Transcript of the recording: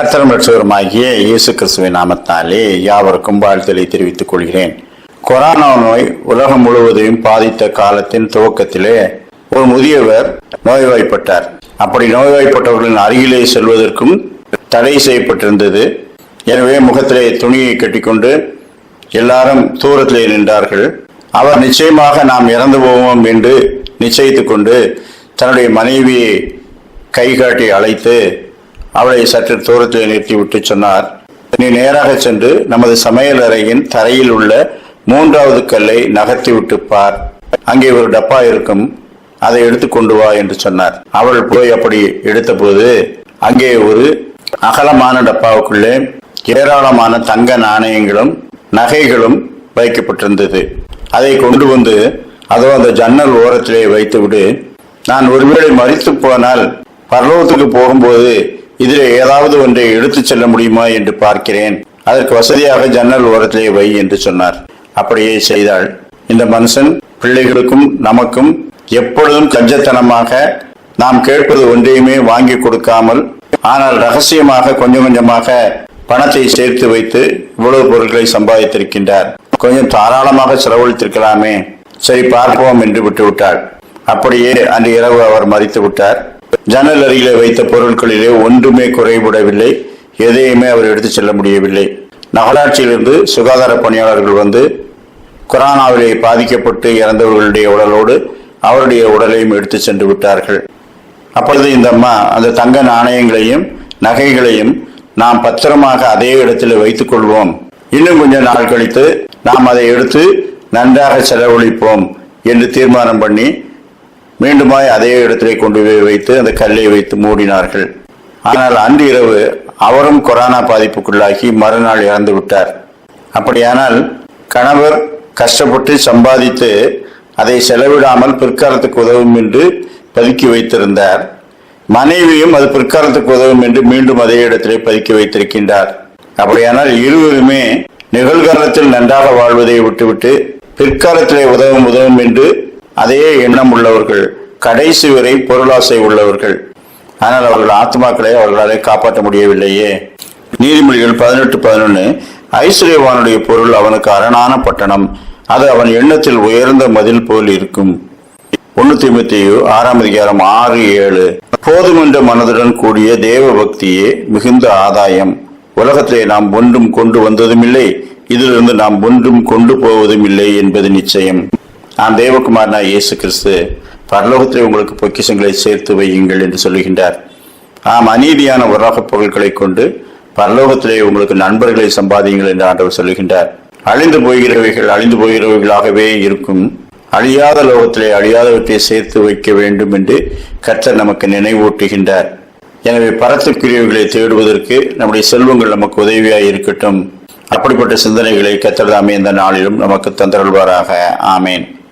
கர்த்தரும் ரட்சகருமாகிய இயேசு கிறிஸ்துவின் நாமத்தாலே யாவருக்கும் வாழ்த்தலை தெரிவித்துக் கொள்கிறேன். கொரோனா நோய் உலகம் முழுவதையும் பாதித்த காலத்தின் துவக்கத்திலே ஒரு முதியவர் நோய்வாய்ப்பட்டார். அப்படி நோய்வாய்ப்பட்டவர்களின் அருகிலே செல்வதற்கும் தடை செய்யப்பட்டிருந்தது. எனவே முகத்திலே துணியை கட்டிக்கொண்டு எல்லாரும் தூரத்திலே நின்றார்கள். அவர் நிச்சயமாக நாம் இறந்து போவோம் என்று நிச்சயித்துக் கொண்டு தன்னுடைய மனைவியை கைகாட்டி அழைத்து அவளை சற்று தூரத்தில் நிறுத்திவிட்டு சொன்னார். நீ நேராக சென்று நமது சமையல் அறையின் தரையில் உள்ள மூன்றாவது கல்லை நகர்த்தி விட்டு பார். அங்கே ஒரு டப்பா இருக்கும். அதை எடுத்து கொண்டு வா என்று சொன்னார். அவள் போய் அப்படி எடுத்தபோது அங்கே ஒரு அகலமான டப்பாவுக்குள்ளே ஏராளமான தங்க நாணயங்களும் நகைகளும் வைக்கப்பட்டிருந்தது. அதை கொண்டு வந்து அதோ அந்த ஜன்னல் ஓரத்திலே வைத்துவிடு. நான் ஒருவேளை மறித்து போனால் பரலோகத்துக்கு போகும்போது இதில் ஏதாவது ஒன்றை எடுத்துச் செல்ல முடியுமா என்று பார்க்கிறேன். அதற்கு வசதியாக ஜன்னல் ஓரத்திலே வை என்று சொன்னார். அப்படியே செய்தாள். இந்த மனுஷன் பிள்ளைகளுக்கும் நமக்கும் எப்பொழுதும் கஞ்சத்தனமாக நாம் கேட்பது ஒன்றையுமே வாங்கி கொடுக்காமல் ஆனால் ரகசியமாக கொஞ்சம் கொஞ்சமாக பணத்தை சேர்த்து வைத்து இவ்வளவு பொருட்களை சம்பாதித்திருக்கின்றார். கொஞ்சம் தாராளமாக செலவழித்திருக்கலாமே. சரி பார்ப்போம் என்று விட்டுவிட்டாள். அப்படியே அன்று இரவு அவர் மறித்து விட்டார். ஜன்னல் அருகிலே வைத்த பொருட்களிலே ஒன்றுமே குறைபடவில்லை எதையுமே அவர் எடுத்துச் செல்ல முடியவில்லை. நகராட்சியிலிருந்து சுகாதார பணியாளர்கள் வந்து கொரோனாவிலே பாதிக்கப்பட்டு இறந்தவர்களுடைய உடலோடு அவருடைய உடலையும் எடுத்து சென்று விட்டார்கள். அப்பொழுது இந்த அம்மா அந்த தங்க நாணயங்களையும் நகைகளையும் நாம் பத்திரமாக அதே இடத்தில் வைத்துக் கொள்வோம். இன்னும் கொஞ்ச நாள் கழித்து நாம் அதை எடுத்து நன்றாக செலவழிப்போம் என்று தீர்மானம் பண்ணி மீண்டுமாய் அதே இடத்திலே கொண்டு போய் வைத்து அந்த கல்லை வைத்து மூடினார்கள். ஆனால் அன்று இரவு அவரும் கொரோனா பாதிப்புக்குள்ளாகி மறுநாள் இறந்து விட்டார். அப்படியானால் கணவர் கஷ்டப்பட்டு சம்பாதித்து அதை செலவிடாமல் பிற்காலத்துக்கு உதவும் என்று பதுக்கி வைத்திருந்தார். மனைவியும் அது பிற்காலத்துக்கு உதவும் என்று மீண்டும் அதே இடத்திலே பதுக்கி வைத்திருக்கின்றார். அப்படியானால் இருவருமே நிகழ்காலத்தில் நன்றாக வாழ்வதை விட்டுவிட்டு பிற்காலத்திலே உதவும் உதவும் என்று அதே எண்ணம் உள்ளவர்கள் கடைசி வரை பொருளாசை உள்ளவர்கள். ஆனால் அவர்கள் ஆத்மாக்களை அவர்களாலே காப்பாற்ற முடியவில்லையே. நீதிமொழிகள் பதினெட்டு பதினொன்று ஐஸ்வர்யவானுடைய பொருள் அவனுக்கு அரணான பட்டணம். அது அவன் எண்ணத்தில் உயர்ந்த மதில் போல் இருக்கும். ஒன்னு திமுத்தையு ஆறாம் அதிகாரம் ஆறு ஏழு. போதுமென்ற மனதுடன் கூடிய தேவ பக்தியே மிகுந்த ஆதாயம். உலகத்திலே நாம் ஒன்றும் கொண்டு வந்ததும் இல்லை இதிலிருந்து நாம் ஒன்றும் கொண்டு போவதும் இல்லை என்பது நிச்சயம். நான் தேவகுமாரனா இயேசு கிறிஸ்து பரலோகத்திலே உங்களுக்கு பொக்கிஷங்களை சேர்த்து வையுங்கள் என்று சொல்லுகின்றார். ஆம் அநீதியான உலகப் பொருட்களை கொண்டு பரலோகத்திலே உங்களுக்கு நண்பர்களை சம்பாதியுங்கள் என்று ஆண்டவர் சொல்லுகின்றார். அழிந்து போகிறவைகள் அழிந்து போகிறவைகளாகவே இருக்கும். அழியாத லோகத்திலே அழியாதவற்றை சேர்த்து வைக்க வேண்டும் என்று கர்த்தர் நமக்கு நினைவூட்டுகின்றார். எனவே பரத்துக்குரியவைகளை தேடுவதற்கு நம்முடைய செல்வங்கள் நமக்கு உதவியாக இருக்கட்டும். அப்படிப்பட்ட சிந்தனைகளை கத்தர் தாமே இந்த நாளிலும் நமக்கு தந்தருள்வாராக. ஆமேன்.